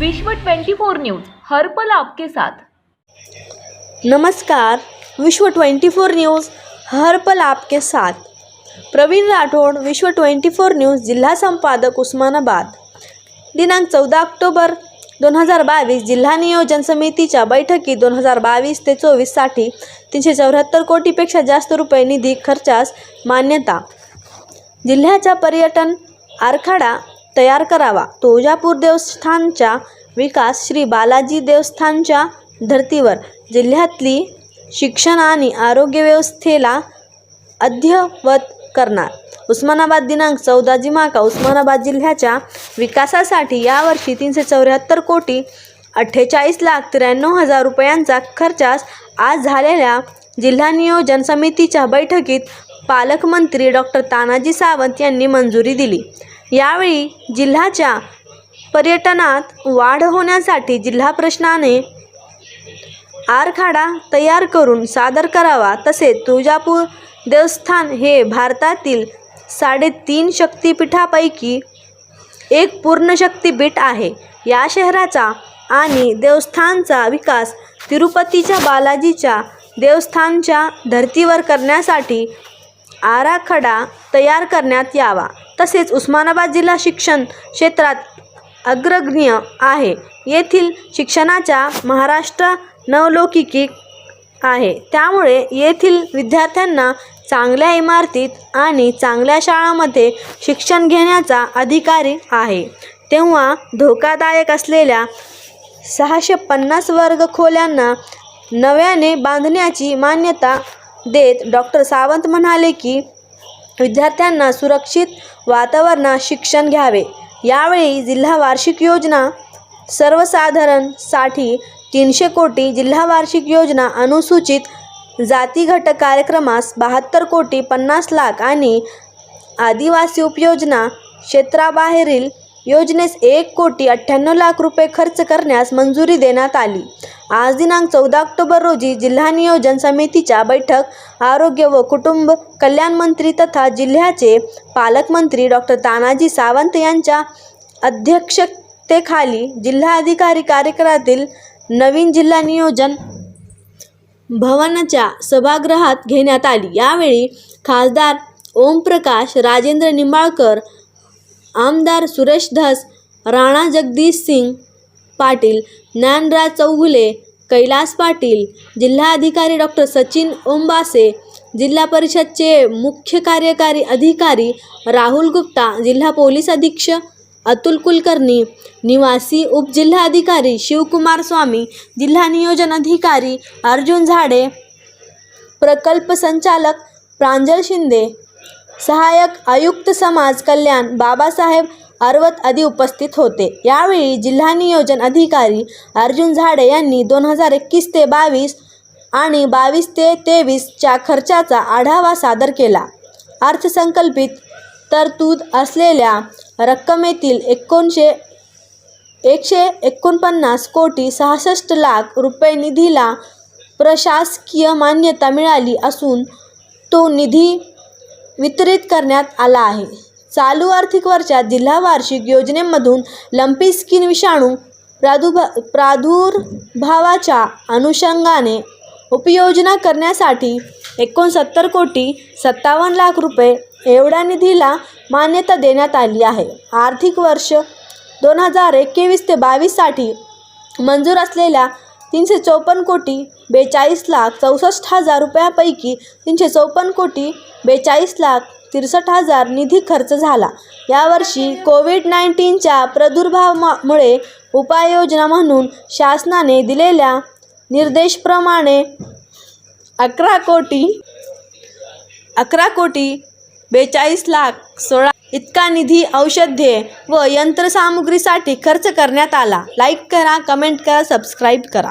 विश्व 24 न्यूज हर पल आपके साथ. नमस्कार विश्व 24 न्यूज़ हर पल आपके साथ. प्रवीण राठोड विश्व 24 न्यूज़ जिल्हा संपादक उस्मानाबाद. दिनांक चौदा ऑक्टोबर दोन हजार बावीस जिल्हा नियोजन समितीच्या बैठकीत दोन हजार बावीस ते चोवीससाठी तीनशे चौऱ्याहत्तर कोटीपेक्षा जास्त रुपये निधी खर्चास मान्यता. जिल्ह्याचा पर्यटन आराखडा तयार करावा. तुळजापूर देवस्थानचा विकास श्री बालाजी देवस्थानच्या धर्तीवर जिल्ह्यातली शिक्षण आणि आरोग्य व्यवस्थेला अध्यवत करणार. उस्मानाबाद दिनांक चौदा जिमाका उस्मानाबाद जिल्ह्याच्या विकासासाठी यावर्षी तीनशे चौऱ्याहत्तर कोटी अठ्ठेचाळीस लाख त्र्याण्णव हजार रुपयांचा खर्चास आज झालेल्या जिल्हा नियोजन समितीच्या बैठकीत पालकमंत्री डॉक्टर तानाजी सावंत यांनी मंजुरी दिली. यावेळी जिल्ह्याच्या पर्यटनात वाढ होण्यासाठी जिल्हा प्रशासनाने आरखाडा तयार करून सादर करावा. तसेच तुळजापूर देवस्थान हे भारतातील साडेतीन शक्तिपीठापैकी एक पूर्ण शक्तीपीठ आहे. या शहराचा आणि देवस्थानचा विकास तिरुपतीच्या बालाजीच्या देवस्थानच्या धर्तीवर करण्यासाठी आराखडा तयार करण्यात यावा. तसेच उस्मानाबाद जिल्हा शिक्षण क्षेत्रात अग्रगण्य आहे. येथील शिक्षणाच्या महाराष्ट्र नवलौकिकी आहे. त्यामुळे येथील विद्यार्थ्यांना चांगल्या इमारतीत आणि चांगल्या शाळांमध्ये शिक्षण घेण्याचा अधिकारी आहे. तेव्हा धोकादायक असलेल्या सहाशे पन्नास वर्ग खोल्यांना नव्याने बांधण्याची मान्यता देत डॉक्टर सावंत म्हणाले की विद्यार्थ्यांना सुरक्षित वातावरणात शिक्षण घ्यावे. यावेळी जिल्हा वार्षिक योजना सर्वसाधारणसाठी तीनशे कोटी जिल्हा वार्षिक योजना अनुसूचित जाती घटक कार्यक्रमास बहात्तर कोटी पन्नास लाख आणि आदिवासी उपयोजना क्षेत्राबाहेरील योजनेस एक कोटी अठ्ठ्याण्णव लाख रुपये खर्च करण्यास मंजुरी देण्यात आली. आज दिनांक चौदा ऑक्टोबर रोजी जिल्हा नियोजन समितीच्या बैठक आरोग्य व कुटुंब कल्याण मंत्री तथा जिल्ह्याचे पालकमंत्री डॉक्टर तानाजी सावंत यांच्या अध्यक्षतेखाली जिल्हाधिकारी कार्यक्रमातील नवीन जिल्हा नियोजन भवनाच्या सभागृहात घेण्यात आली. यावेळी खासदार ओमप्रकाश राजेंद्र निंबाळकर आमदार सुरेश धस राणा जगदीश सिंग पाटील ज्ञानराज चौगुले कैलास पाटील जिल्हाधिकारी डॉक्टर सचिन ओंबासे जिल्हा परिषदचे मुख्य कार्यकारी अधिकारी राहुल गुप्ता जिल्हा पोलीस अधीक्षक अतुल कुलकर्णी निवासी उपजिल्हाधिकारी शिवकुमार स्वामी जिल्हा नियोजन अधिकारी अर्जुन झाडे प्रकल्प संचालक प्रांजल शिंदे सहाय्यक आयुक्त समाज कल्याण बाबासाहेब अर्वत आदी उपस्थित होते. यावेळी जिल्हा नियोजन अधिकारी अर्जुन झाडे यांनी दोन हजार एकवीस ते बावीस आणि बावीस ते तेवीसच्या खर्चाचा आढावा सादर केला. अर्थसंकल्पित तरतूद असलेल्या रक्कमेतील एकोणशे एकशे एकोणपन्नास कोटी सहासष्ट लाख रुपये निधीला प्रशासकीय मान्यता मिळाली असून तो निधी वितरित करण्यात आला आहे. चालू आर्थिक वर्षात जिल्हा वार्षिक योजनेमधून लंपी स्किन विषाणू प्रादुर्भा प्रादुर्भावाच्या अनुषंगाने उपयोजना करण्यासाठी एकोणसत्तर कोटी सत्तावन्न लाख रुपये एवढ्या निधीला मान्यता देण्यात आली आहे. आर्थिक वर्ष दोन हजार एकवीस ते बावीससाठी मंजूर असलेल्या तीनशे चौपन्न कोटी बेचाळीस लाख चौसष्ट हजार रुपयापैकी तीनशे चौपन्न कोटी बेचाळीस लाख तिरसष्ट हजार निधी खर्च झाला. यावर्षी कोविड नाईन्टीनच्या प्रादुर्भावामुळे उपाययोजना म्हणून शासनाने दिलेल्या निर्देशप्रमाणे अकरा कोटी अकरा कोटी बेचाळीस लाख सोळा इतका निधी औषधे व यंत्रसामुग्रीसाठी खर्च करण्यात आला. लाईक करा कमेंट करा सबस्क्राईब करा.